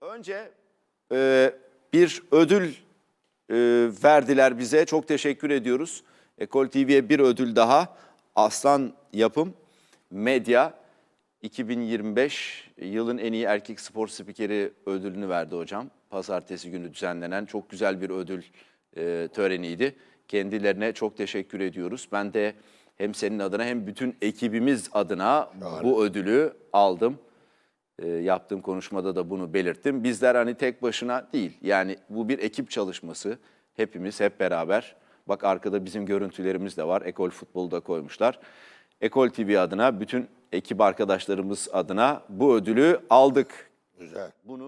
Önce e, bir ödül e, verdiler bize. Çok teşekkür ediyoruz. Ekol TV'ye bir ödül daha. Aslan Yapım Medya 2025 yılın en iyi erkek spor spikeri ödülünü verdi hocam. Pazartesi günü düzenlenen çok güzel bir ödül e, töreniydi. Kendilerine çok teşekkür ediyoruz. Ben de hem senin adına hem bütün ekibimiz adına bu ödülü aldım. E, yaptığım konuşmada da bunu belirttim. Bizler hani tek başına değil. Yani bu bir ekip çalışması. Hepimiz hep beraber. Bak arkada bizim görüntülerimiz de var. Ekol Futbolu da koymuşlar. Ekol TV adına bütün ekip arkadaşlarımız adına bu ödülü aldık. Güzel. Bunu